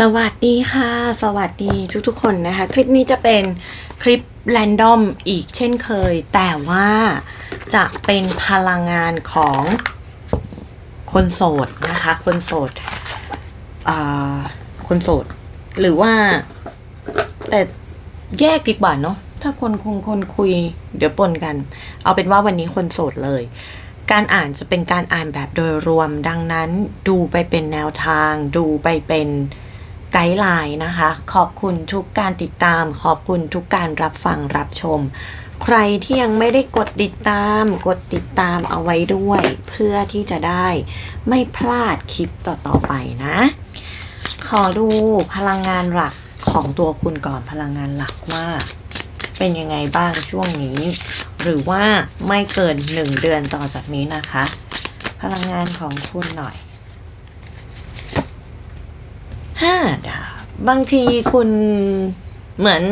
สวัสดีค่ะ สวัสดีทุกๆคนนะคะ คลิปนี้จะเป็นคลิปแรนดอมอีกเช่นเคย แต่ว่าจะเป็นพลังงานของคนโสดนะคะ คนโสดคนโสด หรือว่า แต่แยกดีกว่าเนาะถ้าคนคงคนคุยเดี๋ยวปนกัน เอาเป็นว่าวันนี้คนโสดเลย การอ่านจะเป็นการอ่านแบบโดยรวมดังนั้น ดูไปเป็นแนวทาง ดูไปเป็น ไกด์ไลน์นะคะ ขอบคุณทุกการติดตาม ขอบคุณทุกการรับฟังรับชม ใครที่ยังไม่ได้กดติดตาม กดติดตามเอาไว้ด้วย เพื่อที่จะได้ไม่พลาดคลิปต่อๆไปนะ ขอดูพลังงานหลักของตัวคุณก่อนพลังงานหลักว่าเป็นยังไงบ้างช่วงนี้ หรือว่าไม่เกินหนึ่งเดือนต่อจากนี้นะคะ พลังงานของคุณหน่อย ห้าดาบบางทีคุณเหมือน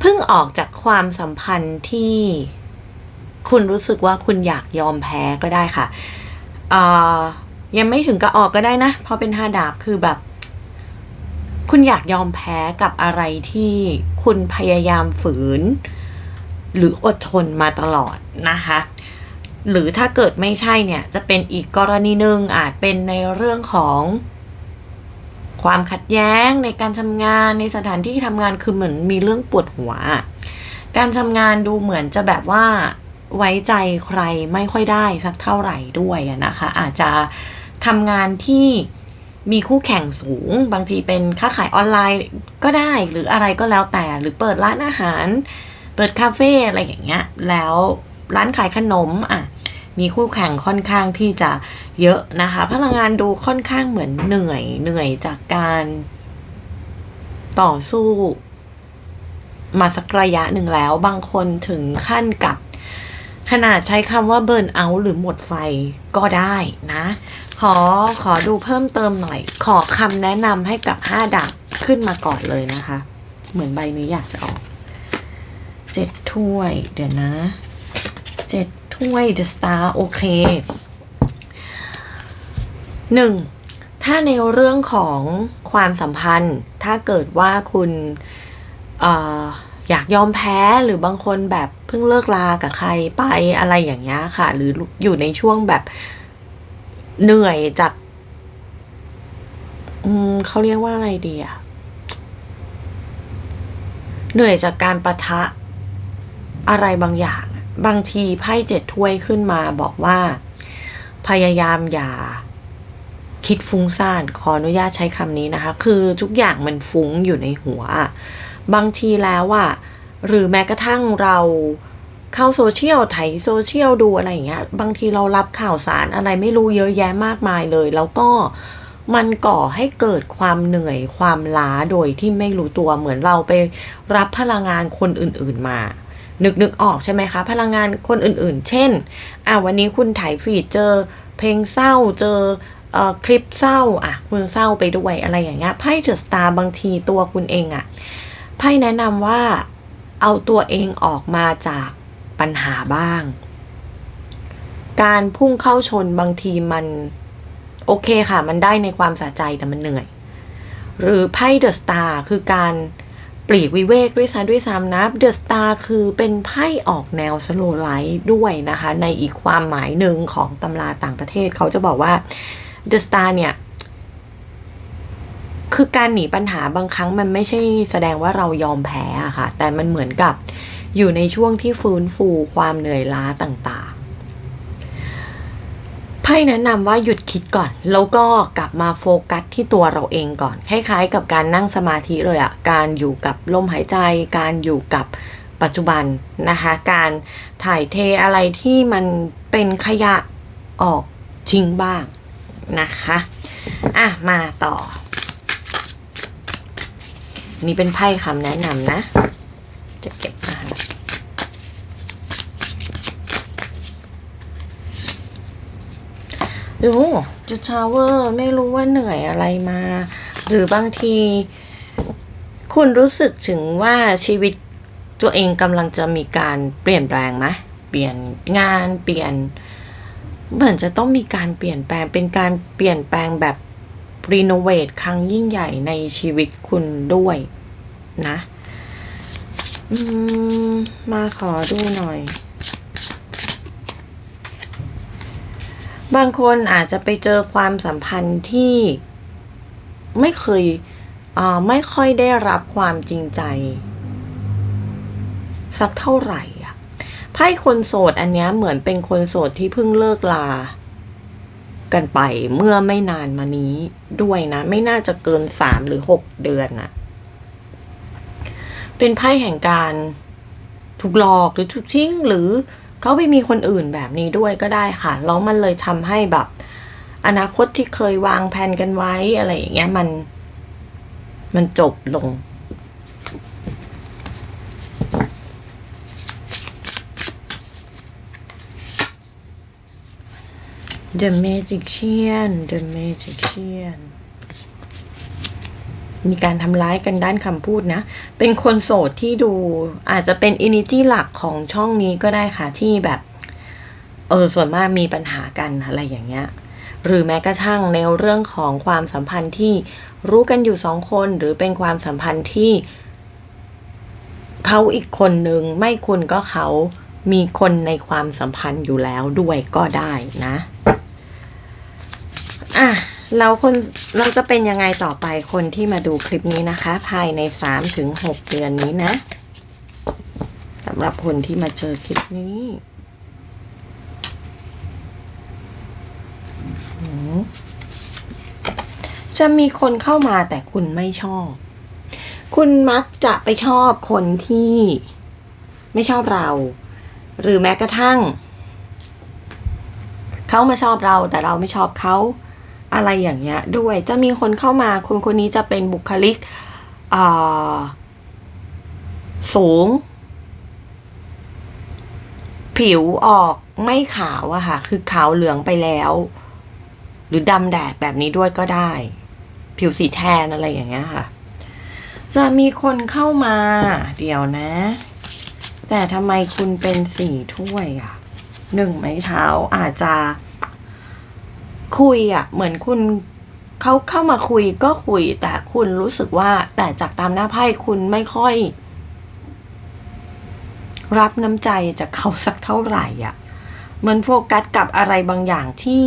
เพิ่งออกจากความสัมพันธ์ที่คุณรู้สึกว่าคุณอยากยอมแพ้ก็ได้ค่ะยังไม่ถึงกับออกก็ได้นะเพราะเป็นห้าดาบคือแบบ คุณอยากยอมแพ้กับอะไรที่คุณพยายามฝืน หรืออดทนมาตลอดนะคะ หรือถ้าเกิดไม่ใช่เนี่ย จะเป็นอีกกรณีหนึ่งอาจเป็นในเรื่องของ ความขัดแย้งในการทำงานในสถานที่ทำงานคือเหมือนมีเรื่องปวดหัว การทำงานดูเหมือนจะแบบว่าไว้ใจใครไม่ค่อยได้สักเท่าไหร่ด้วยนะคะ อาจจะทำงานที่มีคู่แข่งสูง บางทีเป็นค้าขายออนไลน์ก็ได้หรืออะไรก็แล้วแต่ หรือเปิดร้านอาหาร เปิดคาเฟ่อะไรอย่างเงี้ย แล้วร้านขายขนมอะ มีคู่แข่งค่อนข้างที่จะเยอะนะคะ พลังงานดูค่อนข้างเหมือนเหนื่อยเหนื่อยจากการต่อสู้ มาสักระยะหนึ่งแล้ว บางคนถึงขั้นกับขนาดใช้คำว่าเบิร์นเอาหรือหมดไฟก็ได้นะ ขอขอดูเพิ่มเติมหน่อย ขอคำแนะนำให้กับห้าดาบขึ้นมาก่อนเลยนะคะ เหมือนใบนี้อยากจะออกเจ็ดถ้วย เดี๋ยวนะเจ็ด ถ้วย The Star โอเคหนึ่งถ้าในเรื่องของความสัมพันธ์ ถ้าเกิดว่าคุณออยากยอมแพ้หรือบางคนแบบเพิ่งเลิกลากับใครไปอะไรอย่างเงี้ยค่ะ หรืออยู่ในช่วงแบบเหนื่อยจากเขาเรียกว่าอะไรดีอะเหนื่อยจากการประทะอะไรบางอย่าง บางทีไพ่เจ็ดถ้วยขึ้นมาบอกว่า พยายามอย่าคิดฟุ้งซ่านขออนุญาตใช้คำนี้นะคะ คือทุกอย่างมันฟุ้งอยู่ในหัว บางทีแล้วอะหรือแม้กระทั่งเราเข้าโซเชียลไถโซเชียลดูอะไรอย่างเงี้ย บางทีเรารับข่าวสารอะไรไม่รู้เยอะแยะมากมายเลย แล้วก็มันก่อให้เกิดความเหนื่อยความล้าโดยที่ไม่รู้ตัวเหมือนเราไปรับพลังงานคนอื่นๆมา นึกนึกออกใช่ไหมคะ พลังงานคนอื่นๆ เช่น อะวันนี้คุณถ่ายฟีดเจอเพลงเศร้าเจอเอ่อคลิปเศร้าอะคุณเศร้าไปด้วยอะไรอย่างเงี้ยไพ่เดอะสตาร์บางทีตัวคุณเองอะไพ่แนะนำว่าเอาตัวเองออกมาจากปัญหาบ้าง การพุ่งเข้าชนบางทีมัน โอเคค่ะ มันได้ในความสะใจแต่มันเหนื่อย หรือไพ่เดอะสตาร์คือการ ปลีกวิเวกด้วยซ้ำด้วยซ้ำนะเดอะสตาร์คือเป็นไพ่ออกแนวสโลไลท์ด้วยนะคะ ในอีกความหมายหนึ่งของตำราต่างประเทศเขาจะบอกว่าเดอะสตาร์เนี่ย คือการหนีปัญหาบางครั้งมันไม่ใช่แสดงว่าเรายอมแพ้อะค่ะ แต่มันเหมือนกับอยู่ในช่วงที่ฟื้นฟูความเหนื่อยล้าต่าง พ่แนะนำว่าหยุดคิดก่อน แล้วก็กลับมาโฟกัสที่ตัวเราเองก่อน คล้ายๆ กับการนั่งสมาธิเลยอะการอยู่กับลมหายใจ การอยู่กับปัจจุบันนะคะ การถ่ายเทอะไรที่มันเป็นขยะออกทิ้งบ้างนะคะ อะ มาต่อ นี่เป็นไพ่คำแนะนำนะ จะเก็บมา ดูจุดชาวเวอร์ไม่รู้ว่าเหนื่อยอะไรมา หรือบางที คุณรู้สึกถึงว่าชีวิตตัวเองกำลังจะมีการเปลี่ยนแปลงไหมเปลี่ยนงานเปลี่ยน เหมือนจะต้องมีการเปลี่ยนแปลงเป็นการเปลี่ยนแปลงแบบรีโนเวทครั้งยิ่งใหญ่ในชีวิตคุณด้วยนะมมาขอดูหน่อย บางคนอาจจะไปเจอความสัมพันธ์ที่ไม่เคยอ่าไม่ค่อยได้รับความจริงใจ สักเท่าไหร่อะไพ่คนโสดอันเนี้ยเหมือนเป็นคนโสดที่เพิ่งเลิกลา กันไปเมื่อไม่นานมานี้ด้วยนะ ไม่น่าจะเกินสามหรือหกเดือนน่ะเป็นไพ่แห่งการถูกหลอกหรือถูกทิ้งหรือ เขาไปมีคนอื่นแบบนี้ด้วยก็ได้ค่ะแล้วมันเลยทำให้แบบ อนาคตที่เคยวางแผนกันไว้อะไรอย่างเงี้ยมัน มันจบลง The Magician The Magician มี มีการทำร้ายกันด้านคำพูดนะ เป็นคนโสดที่ดูอาจจะเป็นอินิจี้หลักของช่องนี้ก็ได้ค่ะที่แบบ เออ ส่วนมากมีปัญหากันอะไรอย่างเงี้ย หรือแม้กระทั่งในเรื่องของความสัมพันธ์ที่รู้กันอยู่สองคน หรือเป็นความสัมพันธ์ที่เขาอีกคนนึงไม่คุณก็เขามีคนในความสัมพันธ์อยู่แล้วด้วยก็ได้นะ อะ เราคนเราจะเป็นยังไงต่อไปคนที่มาดูคลิปนี้นะคะ ภายในสามถึงหกเดือนนี้นะสำหรับคนที่มาเจอคลิปนี้จะมีคนเข้ามาแต่คุณไม่ชอบ คุณมักจะไปชอบคนที่ไม่ชอบเรา หรือแม้กระทั่ง เขามาชอบเราแต่เราไม่ชอบเขา อะไรอย่างเงี้ยด้วยจะมีคนเข้ามาคนคนนี้จะเป็นบุคลิกสูง ผิวออกไม่ขาวอะค่ะ คือขาวเหลืองไปแล้ว หรือดำแดดแบบนี้ด้วยก็ได้ ผิวสีแทนอะไรอย่างเงี้ยค่ะ จะมีคนเข้ามา เดี๋ยวนะ แต่ทำไมคุณเป็นสีถ้วยอะหนึ่งไม้เท้าอาจจะ คุยอะเหมือนคุณเขาเข้ามาคุยก็คุย แต่คุณรู้สึกว่าแต่จากตามหน้าไพ่คุณไม่ค่อย รับน้ำใจจากเขาสักเท่าไหร่อะเหมือนโฟกัสกับอะไรบางอย่างที่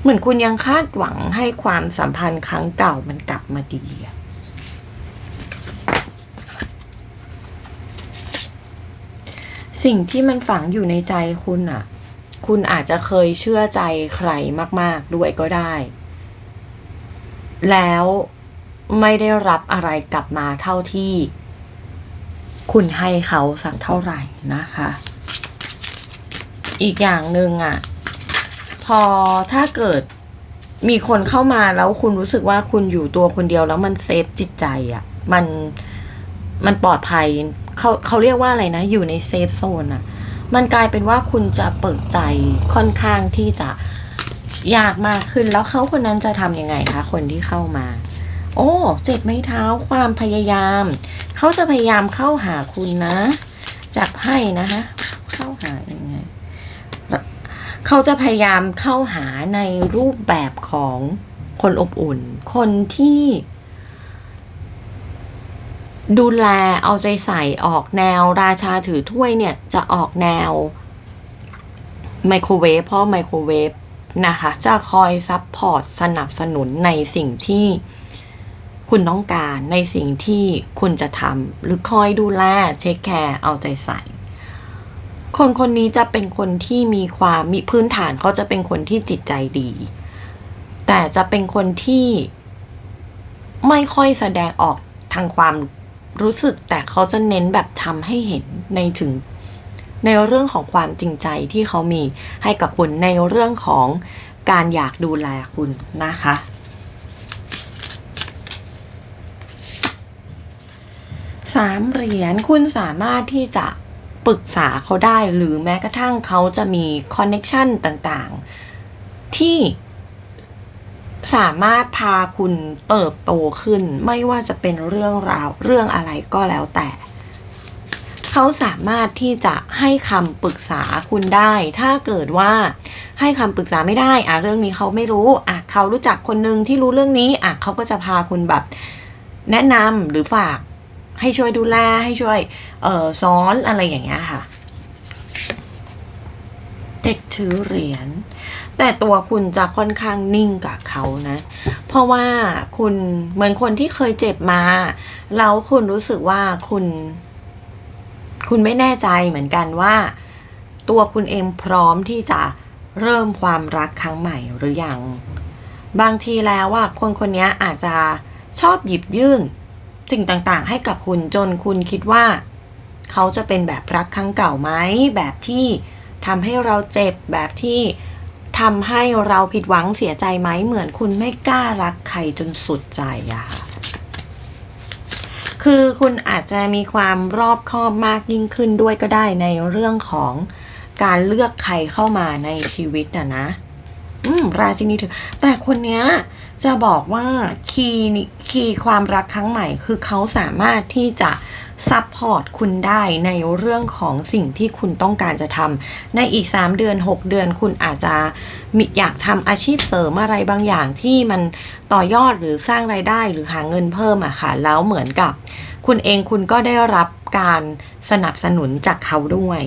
เหมือนคุณยังคาดหวังให้ความสัมพันธ์ครั้งเก่ามันกลับมาดีอะสิ่งที่มันฝังอยู่ในใจคุณอะ คุณอาจจะเคยเชื่อใจใครมาก ๆ ด้วยก็ได้ แล้วไม่ได้รับอะไรกลับมาเท่าที่ คุณให้เขาสักเท่าไหร่นะคะ อีกอย่างหนึ่งอะพอถ้าเกิดมีคนเข้ามาแล้วคุณรู้สึกว่าคุณอยู่ตัวคนเดียวแล้วมันเซฟจิตใจอะมันมันปลอดภัยเขาเขาเรียกว่าอะไรนะ อยู่ในเซฟโซนอะ มันกลายเป็นว่าคุณจะเปิดใจค่อนข้างที่จะยากมากขึ้นแล้วเขาคนนั้นจะทำยังไงคะคนที่เข้ามา โอ้เจ็ดไม้เท้าความพยายาม เขาจะพยายามเข้าหาคุณนะจากไพ่นะคะเข้าหายังไงเขาจะพยายามเข้าหาในรูปแบบของคนอบอุ่น คนที่ ดูแลเอาใจใส่ออกแนวราชาถือถ้วยเนี่ย จะออกแนวไมโครเวฟเพราะไมโครเวฟนะคะ จะคอยซับพอร์ตสนับสนุนในสิ่งที่คุณต้องการในสิ่งที่คุณจะทำหรือคอยดูแลเช็คแคร์เอาใจใส่ คนคนนี้จะเป็นคนที่มีความมีพื้นฐานเขาจะเป็นคนที่จิตใจดี แต่จะเป็นคนที่ไม่ค่อยแสดงออกทางความ รู้สึกแต่เขาจะเน้นแบบทำให้เห็นในถึง ในเรื่องของความจริงใจที่เขามีให้กับคุณในเรื่องของการอยากดูแลคุณนะคะสามเหรียญคุณสามารถที่จะปรึกษาเขาได้หรือแม้กระทั่งเขาจะมีคอนเน็ชันต่างๆ ที่ สามารถพาคุณเติบโตขึ้น ไม่ว่าจะเป็นเรื่องราวเรื่องอะไรก็แล้วแต่ เขาสามารถที่จะให้คำปรึกษาคุณได้ ถ้าเกิดว่าให้คำปรึกษาไม่ได้อะเรื่องนี้เขาไม่รู้อะเขารู้จักคนหนึ่งที่รู้เรื่องนี้อะเขาก็จะพาคุณแบบแนะนำหรือฝากให้ช่วยดูแลให้ช่วยเออสอนอะไรอย่างเงี้ยค่ะเด็กถือเหรียญ แต่ตัวคุณจะค่อนข้างนิ่งกับเขานะ เพราะว่าคุณเหมือนคนที่เคยเจ็บมา แล้วคุณรู้สึกว่าคุณ คุณไม่แน่ใจเหมือนกันว่า ตัวคุณเองพร้อมที่จะเริ่มความรักครั้งใหม่หรือยัง บางทีแล้วว่าคนคนนี้อาจจะชอบหยิบยื่นสิ่งต่างๆ ให้กับคุณจนคุณคิดว่า เขาจะเป็นแบบรักครั้งเก่าไหมแบบที่ทำให้เราเจ็บแบบที่ ทำให้เราผิดหวังเสียใจไหมเหมือนคุณไม่กล้ารักใครจนสุดใจอะค่ะคือคุณอาจจะมีความรอบคอบมากยิ่งขึ้นด้วยก็ได้ในเรื่องของการเลือกใครเข้ามาในชีวิตอะนะ อืม ราชินีถือแต่คนเนี้ย จะบอกว่าคีย์นี่คีย์ความรักครั้งใหม่ คือเขาสามารถที่จะซัพพอร์ตคุณได้ในเรื่องของสิ่งที่คุณต้องการจะทำในอีก 3 เดือน 6 เดือนคุณอาจจะมีอยากทำอาชีพเสริมอะไรบางอย่างที่มันต่อยอดหรือสร้างไรายได้หรือหาเงินเพิ่มอะค่ะ แล้วเหมือนกับ คุณเองคุณก็ได้รับการสนับสนุนจากเขาด้วย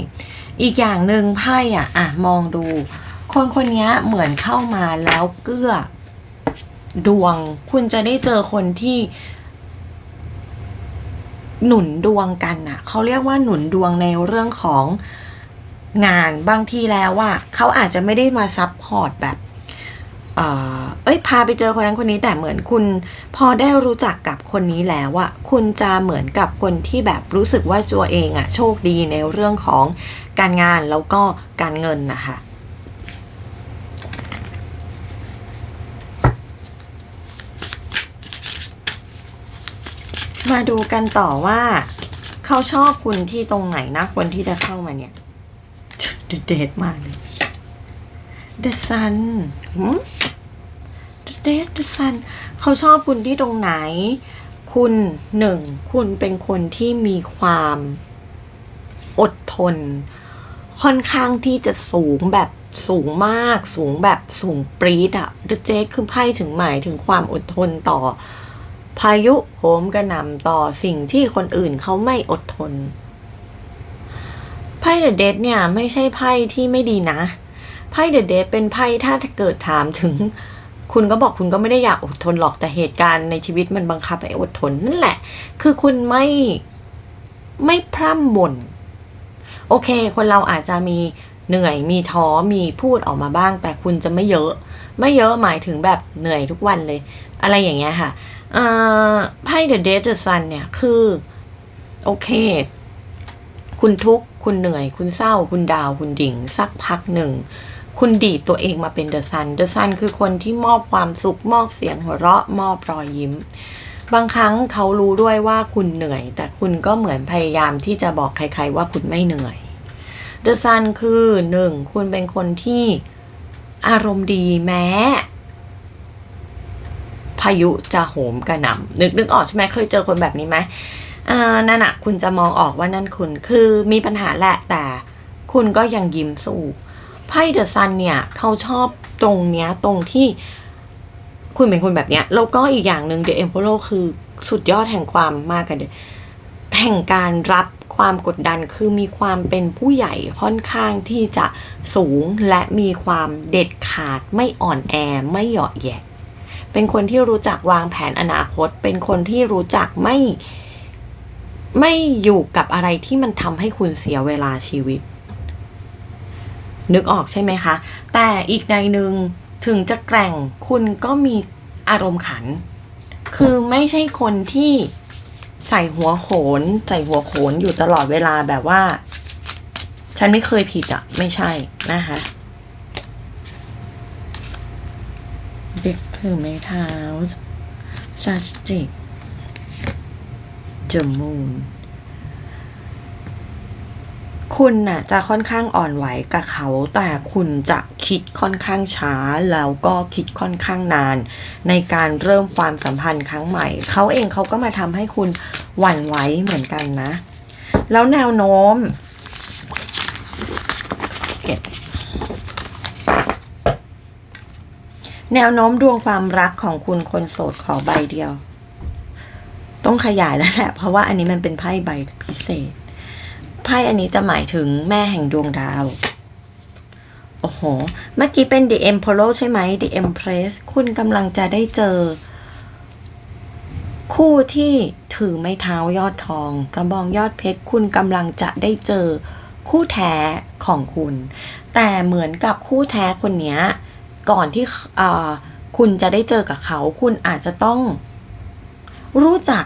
อีกอย่างหนึ่งไพ่อะอะมองดู คนคนนี้เหมือนเข้ามาแล้วเกื้อ ดวง คุณจะได้เจอคนที่ หนุนดวงกันอะ เขาเรียกว่าหนุนดวงในเรื่องของงานบางทีแล้วว่าเขาอาจจะไม่ได้มาซับพอร์ตแบบเอ่อเอ้ยพาไปเจอคนนั้นคนนี้แต่เหมือนคุณ พอได้รู้จักกับคนนี้แล้วอะคุณจะเหมือนกับคนที่แบบรู้สึกว่าตัวเองอะโชคดีในเรื่องของการงานแล้วก็การเงินนะคะ มาดูกันต่อว่า เขาชอบคุณที่ตรงไหนนะคนที่จะเข้ามาเนี่ย เด็ดมากเลย The Sun หืม The Dead The Sun เขาชอบคุณที่ตรงไหน คุณหนึ่ง คุณเป็นคนที่มีความอดทน ค่อนข้างที่จะสูงแบบสูงมาก สูงแบบสูงปรี๊ดอะ The Jade คือไพ่ถึงหมายถึงความอดทนต่อ พายุโหมกระหน่ำต่อสิ่งที่คนอื่นเขาไม่อดทน ไพ่เดอะเดเนี่ยไม่ใช่ไพ่ที่ไม่ดีนะ ไพ่เดอะเดเป็นไพ่ถ้าเกิดถามถึง คุณก็บอกคุณก็ไม่ได้อยากอดทนหรอกแต่เหตุการณ์ในชีวิตมันบังคับให้อดทนนั่นแหละ คือคุณไม่ไม่พร่ำบ่น โอเค คนเราอาจจะมีเหนื่อยมีท้อมีพูดออกมาบ้าง แต่คุณจะไม่เยอะ ไม่เยอะหมายถึงแบบเหนื่อยทุกวันเลย อะไรอย่างเงี้ยค่ะ ไพ่ The Dead The Sun เนี่ย คือ โอเค คุณทุกข์ คุณเหนื่อย คุณเศร้า คุณดาว คุณดิ่ง สักพักหนึ่ง คุณดีดตัวเองมาเป็นเดอะซันเดอะซันคือคนที่มอบความสุข มอบเสียงหัวเราะ มอบรอยยิ้ม บางครั้งเขารู้ด้วยว่าคุณเหนื่อย แต่คุณก็เหมือนพยายามที่จะบอกใครๆว่าคุณไม่เหนื่อยเดอะซันคือหนึ่งคุณเป็นคนที่อารมณ์ดีแม้ พายุจะโหมกระหน่ำนึกนึกออกใช่ไหมเคยเจอคนแบบนี้ไหมนั่นอะคุณจะมองออกว่านั่นคุณคือมีปัญหาแหละแต่คุณก็ยังยิ้มสู้ไพ่เดอะซันเนี่ยเขาชอบตรงเนี้ยตรงที่คุณเป็นคนแบบเนี้ยแล้วก็อีกอย่างหนึ่งเดอะเอ็มโพโลคือสุดยอดแห่งความมากกันแห่งการรับความกดดันคือมีความเป็นผู้ใหญ่ค่อนข้างที่จะสูงและมีความเด็ดขาดไม่อ่อนแอไม่เหยาะแยะ เป็นคนที่รู้จักวางแผนอนาคต เป็นคนที่รู้จักไม่ไม่อยู่กับอะไรที่มันทำให้คุณเสียเวลาชีวิต นึกออกใช่ไหมคะ แต่อีกในหนึ่งถึงจะแกร่งคุณก็มีอารมณ์ขัน คือไม่ใช่คนที่ใส่หัวโขน ใส่หัวโขนอยู่ตลอดเวลาแบบว่า ฉันไม่เคยผิดอะไม่ใช่นะคะ เด็กถือไม้เท้าจัสติกจมูนคุณน่ะจะค่อนข้างอ่อนไหวกับเขา แต่คุณจะคิดค่อนข้างช้า แล้วก็คิดค่อนข้างนาน ในการเริ่มความสัมพันธ์ครั้งใหม่ เขาเองเขาก็มาทำให้คุณหวั่นไหวเหมือนกันนะ แล้วแนวโน้มเก็บ แนวโน้มดวงความรักของคุณคนโสดขอใบเดียว ต้องขยายแล้วแหละ เพราะว่าอันนี้มันเป็นไพ่ใบพิเศษ ไพ่อันนี้จะหมายถึงแม่แห่งดวงดาว โอ้โห เมื่อกี้เป็น The Emperor ใช่ไหม The Empress คุณกำลังจะได้เจอ คู่ที่ถือไม้เท้ายอดทอง กระบองยอดเพชร คุณกำลังจะได้เจอคู่แท้ของคุณ แต่เหมือนกับคู่แท้คนนี้ ก่อนที่คุณจะได้เจอกับเขา คุณอาจจะต้อง รู้จัก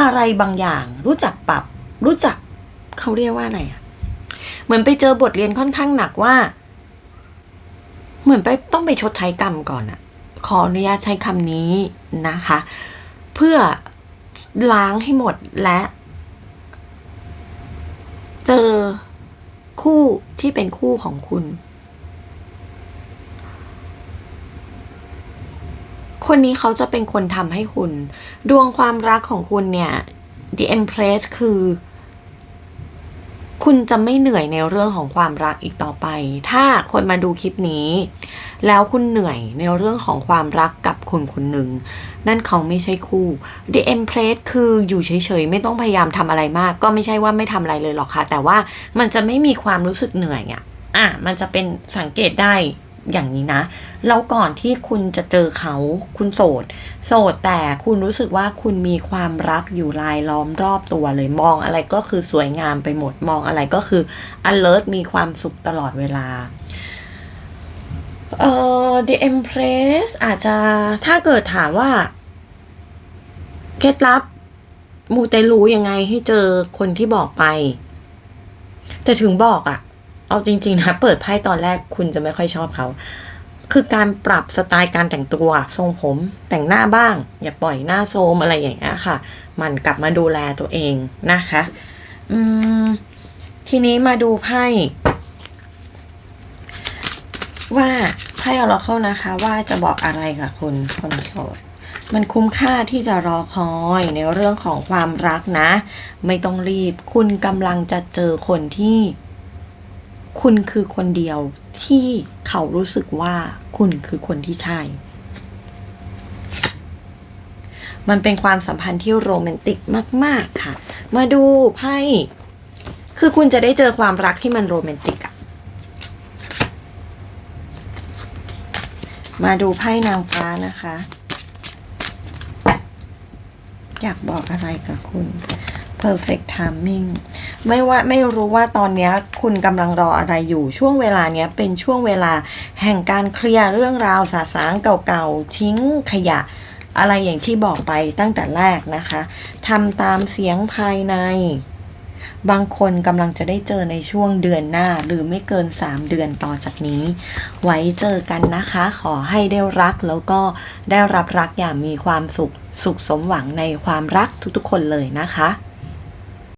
อะไรบางอย่าง รู้จักปรับ รู้จักเขาเรียกว่าอะไรอะเหมือนไปเจอบทเรียนค่อนข้างหนักว่า เหมือนไปต้องไปชดใช้กรรมก่อนอะขออนุญาตใช้คำนี้นะคะ เพื่อล้างให้หมดและ เจอคู่ที่เป็นคู่ของคุณ คนนี้เขาจะเป็นคนทำให้คุณ ดวงความรักของคุณเนี่ย The Empress คือ คุณจะไม่เหนื่อยในเรื่องของความรักอีกต่อไป ถ้าคนมาดูคลิปนี้ แล้วคุณเหนื่อยในเรื่องของความรักกับคนคนหนึ่ง นั่นเขาไม่ใช่คู่ The Empress คืออยู่เฉยๆ ไม่ต้องพยายามทำอะไรมาก ก็ไม่ใช่ว่าไม่ทำอะไรเลยหรอกค่ะ แต่ว่ามันจะไม่มีความรู้สึกเหนื่อยอะ่ะอะมันจะเป็นสังเกตได้ อย่างนี้นะแล้วก่อนที่คุณจะเจอเขาคุณโสด โสดแต่คุณรู้สึกว่าคุณมีความรักอยู่รายล้อมรอบตัวเลยมองอะไรก็คือสวยงามไปหมดมองอะไรก็คือ alert มีความสุขตลอดเวลาเอ่อ The Empress อาจจะถ้าเกิดถามว่าเคล็ดลับมูเตลูยังไงให้เจอคนที่บอกไป แต่ถึงบอกอะ เอาจริง ๆ นะ เปิดไพ่ตอนแรกคุณจะไม่ค่อยชอบเขา คือการปรับสไตล์การแต่งตัวทรงผมแต่งหน้าบ้าง อย่าปล่อยหน้าโซมอะไรอย่างเงี้ยค่ะ มันกลับมาดูแลตัวเองนะคะ อืม ทีนี้มาดูไพ่ว่าไพ่อราเข้านะคะ ว่าจะบอกอะไรกับคุณคนโสดมันคุ้มค่าที่จะรอคอยในเรื่องของความรักนะ ไม่ต้องรีบ คุณกำลังจะเจอคนที่ คุณคือคนเดียวที่เขารู้สึกว่าคุณคือคนที่ใช่ มันเป็นความสัมพันธ์ที่โรแมนติกมาก ๆ ค่ะ มาดูไพ่ คือคุณจะได้เจอความรักที่มันโรแมนติกอะมาดูไพ่นางฟ้านะคะ อยากบอกอะไรกับคุณ perfect timing ไม่ว่าไม่รู้ว่าตอนนี้คุณกำลังรออะไรอยู่ช่วงเวลาเนี้ยเป็นช่วงเวลาแห่งการเคลียร์เรื่องราวสาสางเก่าๆ ทิ้งขยะอะไรอย่างที่บอกไปตั้งแต่แรกนะคะทำตามเสียงภายใน บางคนกำลังจะได้เจอในช่วงเดือนหน้า หรือไม่เกิน 3 เดือนต่อจากนี้ ไว้เจอกันนะคะ ขอให้ได้รักแล้วก็ได้รับรักอย่างมีความสุข สุขสมหวังในความรักทุกๆคนเลยนะคะ